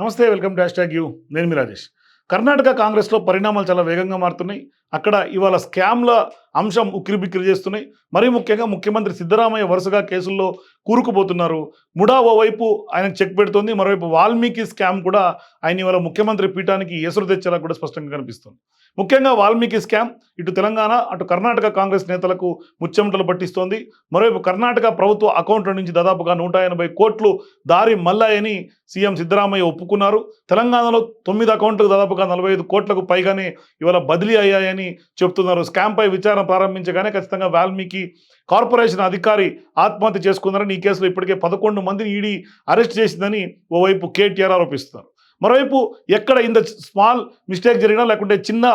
నమస్తే welcome to hash you. నేను మీ రాజేష్. కర్ణాటక కాంగ్రెస్లో పరిణామాలు చాలా వేగంగా మారుతున్నాయి. అక్కడ ఇవాళ స్కామ్ల అంశం ఉక్కిరిబిక్కిరి చేస్తున్నాయి. మరీ ముఖ్యంగా ముఖ్యమంత్రి సిద్ధరామయ్య వరుసగా కేసుల్లో కూరుకుపోతున్నారు. ముడా ఓవైపు ఆయన చెక్ పెడుతోంది. మరోవైపు వాల్మీకి స్కామ్ కూడా ఆయన ఇవాళ ముఖ్యమంత్రి పీఠానికి ఎసురు తెచ్చేలా కూడా స్పష్టంగా కనిపిస్తుంది. ముఖ్యంగా వాల్మీకి స్కామ్ ఇటు తెలంగాణ అటు కర్ణాటక కాంగ్రెస్ నేతలకు ముచ్చెమటలు పట్టిస్తోంది. మరోవైపు కర్ణాటక ప్రభుత్వ అకౌంట్ల నుంచి దాదాపుగా నూట ఎనభై కోట్లు దారి మల్లాయని సీఎం సిద్ధరామయ్య ఒప్పుకున్నారు. తెలంగాణలో తొమ్మిది అకౌంట్లకు దాదాపుగా నలభై ఐదు కోట్లకు పైగానే ఇవాళ బదిలీ అయ్యాయని చెప్తున్నారు. స్కామ్పై విచారణ ప్రారంభించగానే ఖచ్చితంగా వాల్మీకి కార్పొరేషన్ అధికారి ఆత్మహత్య చేసుకున్నారని ఈ కేసులో ఇప్పటికే పదకొండు మందిని ఈడీ అరెస్ట్ చేసిందని ఓవైపు కేటీఆర్ ఆరోపిస్తున్నారు. మరోవైపు ఎక్కడ ఇంత స్మాల్ మిస్టేక్ జరిగినా లేకుంటే చిన్న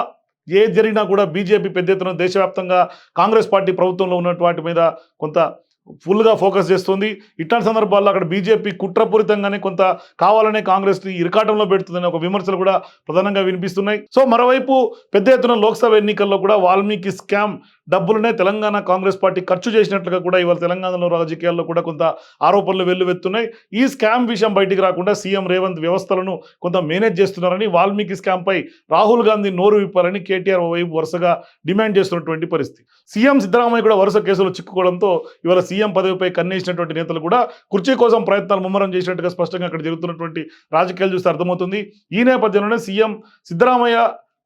ఏది జరిగినా కూడా బీజేపీ పెద్ద ఎత్తున దేశవ్యాప్తంగా కాంగ్రెస్ పార్టీ ప్రభుత్వంలో ఉన్నటువంటి మీద కొంత ఫుల్గా ఫోకస్ చేస్తుంది. ఇట్లాంటి సందర్భాల్లో అక్కడ బీజేపీ కుట్రపూరితంగానే కొంత కావాలనే కాంగ్రెస్ని ఇరకాటంలో పెడుతుందనే ఒక విమర్శలు కూడా ప్రధానంగా వినిపిస్తున్నాయి. సో మరోవైపు పెద్ద ఎత్తున లోక్సభ ఎన్నికల్లో కూడా వాల్మీకి స్కామ్ డబ్బులనే తెలంగాణ కాంగ్రెస్ పార్టీ ఖర్చు చేసినట్లుగా కూడా ఇవాళ తెలంగాణలో రాజకీయాల్లో కూడా కొంత ఆరోపణలు వెల్లువెత్తున్నాయి. ఈ స్కామ్ విషయం బయటికి రాకుండా సీఎం రేవంత్ వ్యవస్థలను కొంత మేనేజ్ చేస్తున్నారని వాల్మీకి స్కామ్పై రాహుల్ గాంధీ నోరు విప్పాలని కేటీఆర్ వైపు వరుసగా డిమాండ్ చేస్తున్నటువంటి పరిస్థితి. సీఎం సిద్ధరామయ్య కూడా వరుస కేసులు చిక్కుకోవడంతో ఇవాళ సీఎం పదవిపై కన్నేసినటువంటి నేతలు కూడా కుర్చీ కోసం ప్రయత్నాలు ముమ్మరం చేసినట్టుగా స్పష్టంగా అక్కడ జరుగుతున్నటువంటి రాజకీయాలు చూస్తే అర్థమవుతుంది. ఈ నేపథ్యంలోనే సీఎం సిద్ధరామయ్య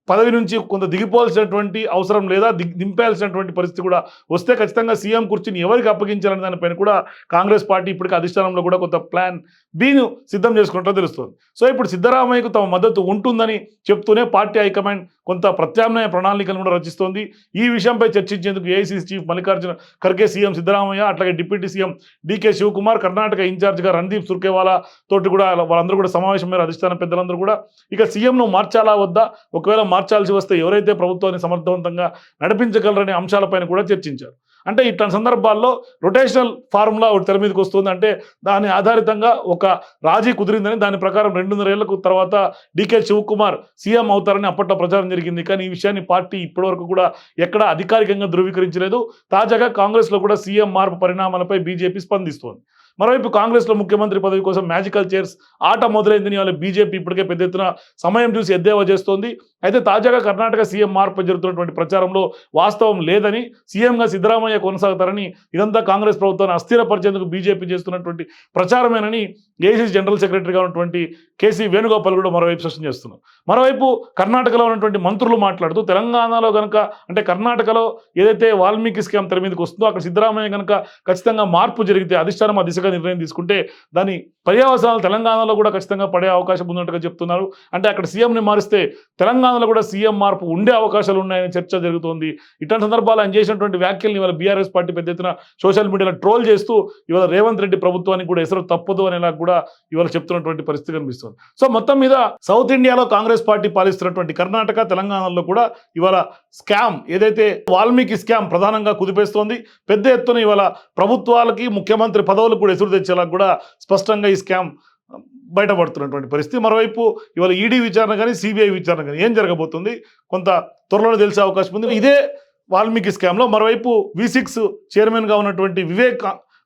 పదవి నుంచి కొంత దిగిపోవాల్సినటువంటి అవసరం లేదా దిగ్ దింపాల్సినటువంటి పరిస్థితి కూడా వస్తే ఖచ్చితంగా సీఎం కుర్చీని ఎవరికి అప్పగించాలనే దానిపైన కూడా కాంగ్రెస్ పార్టీ ఇప్పటికి అధిష్టానంలో కూడా కొంత ప్లాన్ బీను సిద్ధం చేసుకుంటూ తెలుస్తుంది. సో ఇప్పుడు సిద్ధరామయ్యకు తమ మద్దతు ఉంటుందని చెప్తూనే పార్టీ హైకమాండ్ కొంత ప్రత్యామ్నాయ ప్రణాళికను కూడా రచిస్తోంది. ఈ విషయంపై చర్చించేందుకు AICC chief Mallikarjuna Kharge CM Siddaramaiah అట్లాగే deputy CM DK Shivakumar Karnataka ఇన్ఛార్జిగా రణదీప్ సుర్కేవాలా తోటి కూడా వాళ్ళందరూ కూడా సమావేశం మీద అధిష్టాన పెద్దలందరూ కూడా ఇక సీఎంను మార్చాలా వద్దా? ఒకవేళ మార్చాల్సి వస్తే ఎవరైతే ప్రభుత్వాన్ని సమర్థవంతంగా నడిపించగలరనే అంశాలపైన కూడా చర్చించారు. అంటే ఇట్లాంటి సందర్భాల్లో రొటేషనల్ ఫార్ములా ఒకటి తెర మీదకి వస్తుంది. అంటే దాని ఆధారితంగా ఒక రాజీ కుదిరిందని దాని ప్రకారం రెండున్నర ఏళ్ళకు తర్వాత డికే శివకుమార్ సీఎం అవుతారని అప్పట్లో ప్రచారం జరిగింది. కానీ ఈ విషయాన్ని పార్టీ ఇప్పటివరకు కూడా ఎక్కడ అధికారికంగా ధృవీకరించలేదు. తాజాగా కాంగ్రెస్లో కూడా సీఎం మార్పు పరిణామాలపై బీజేపీ స్పందిస్తోంది. మరోవైపు కాంగ్రెస్లో ముఖ్యమంత్రి పదవి కోసం మ్యాజికల్ చైర్స్ ఆట మొదలైందని వాళ్ళ బీజేపీ ఇప్పటికే పెద్ద ఎత్తున సమయం చూసి ఎద్దేవా చేస్తోంది. అయితే తాజాగా కర్ణాటక సీఎం మార్పు జరుగుతున్నటువంటి ప్రచారంలో వాస్తవం లేదని సీఎంగా సిద్ధరామయ్య కొనసాగుతారని ఇదంతా కాంగ్రెస్ ప్రభుత్వాన్ని అస్థిరపరిచేందుకు బీజేపీ చేస్తున్నటువంటి ప్రచారమేనని ఏసీసీ జనరల్ సెక్రటరీగా ఉన్నటువంటి కేసీ వేణుగోపాల్ కూడా మరోవైపు స్పష్టం చేస్తున్నారు. మరోవైపు కర్ణాటకలో ఉన్నటువంటి మంత్రులు మాట్లాడుతూ తెలంగాణలో కనుక అంటే కర్ణాటకలో ఏదైతే వాల్మీకి స్కీమ్ తెర మీదకి వస్తుందో అక్కడ సిద్ధరామయ్య కనుక ఖచ్చితంగా మార్పు జరిగితే అధిష్టానం ఆ దిశగా నిర్ణయం తీసుకుంటే దాని పర్యావసనాలు తెలంగాణలో కూడా ఖచ్చితంగా పడే అవకాశం ఉన్నట్టుగా చెప్తున్నారు. అంటే అక్కడ సీఎంని మారిస్తే తెలంగాణలో కూడా సీఎం మార్పు ఉండే అవకాశాలు ఉన్నాయని చర్చ జరుగుతోంది. ఇట్లాంటి సందర్భాలు ఆయన చేసినటువంటి వ్యాఖ్యల్ని ఇవాళ బీఆర్ఎస్ పార్టీ పెద్ద ఎత్తున సోషల్ మీడియాలో ట్రోల్ చేస్తూ ఇవాళ రేవంత్ రెడ్డి ప్రభుత్వానికి కూడా ఎసరు తప్పదు అనేలా కూడా ఇవాళ చెప్తున్నటువంటి పరిస్థితి కనిపిస్తుంది. సో మొత్తం మీద సౌత్ ఇండియాలో కాంగ్రెస్ పార్టీ పాలిస్తున్నటువంటి కర్ణాటక తెలంగాణలో కూడా ఇవాళ స్కామ్ ఏదైతే వాల్మీకి స్కామ్ ప్రధానంగా కుదిపేస్తోంది పెద్ద ఎత్తున ఇవాళ ప్రభుత్వాలకి ముఖ్యమంత్రి పదవులు కూడా ఎదురు తెచ్చేలా కూడా స్పష్టంగా ఈ స్కామ్ బయటపడుతున్నటువంటి పరిస్థితి. మరోవైపు ఇవాళ ఈడీ విచారణ కానీ సిబిఐ విచారణ కానీ ఏం జరగబోతుంది? కొంత త్వరలో తెలిసే అవకాశం ఉంది. ఇదే వాల్మీకి స్కామ్లో. మరోవైపు వి సిక్స్ చైర్మన్గా ఉన్నటువంటి వివేక్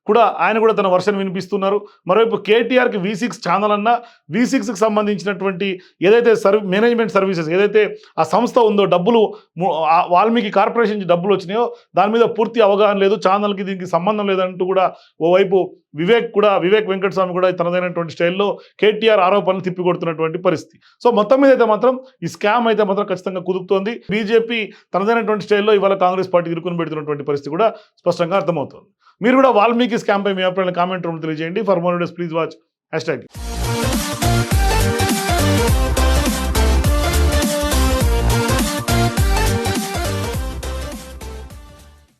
కూడా ఆయన కూడా తన వర్షన్ వినిపిస్తున్నారు. మరోవైపు కేటీఆర్కి వి సిక్స్ ఛానల్ అన్న వి సిక్స్కి సంబంధించినటువంటి ఏదైతే సర్వ్ మేనేజ్మెంట్ సర్వీసెస్ ఏదైతే ఆ సంస్థ ఉందో డబ్బులు వాల్మీకి కార్పొరేషన్ నుంచి డబ్బులు వచ్చినాయో దాని మీద పూర్తి అవగాహన లేదు. ఛానల్కి దీనికి సంబంధం లేదంటూ కూడా ఓవైపు వివేక్ కూడా వివేక్ వెంకటస్వామి కూడా తనదైనటువంటి స్టైల్లో కేటీఆర్ ఆరోపణలు తిప్పికొడుతున్నటువంటి పరిస్థితి. సో మొత్తం మీద అయితే మాత్రం ఈ స్కామ్ అయితే మాత్రం ఖచ్చితంగా కుదుపుతోంది బీజేపీ తనదైనటువంటి స్టైల్లో ఇవాళ కాంగ్రెస్ పార్టీ ఇరుకుని పెడుతున్నటువంటి పరిస్థితి కూడా స్పష్టంగా అర్థమవుతుంది. మీరు కూడా వాల్మీకి స్కామ్ పై మీ అభిప్రాయాన్ని కామెంట్ రూమ్ తెలియజేయండి. For more days please watch hashtag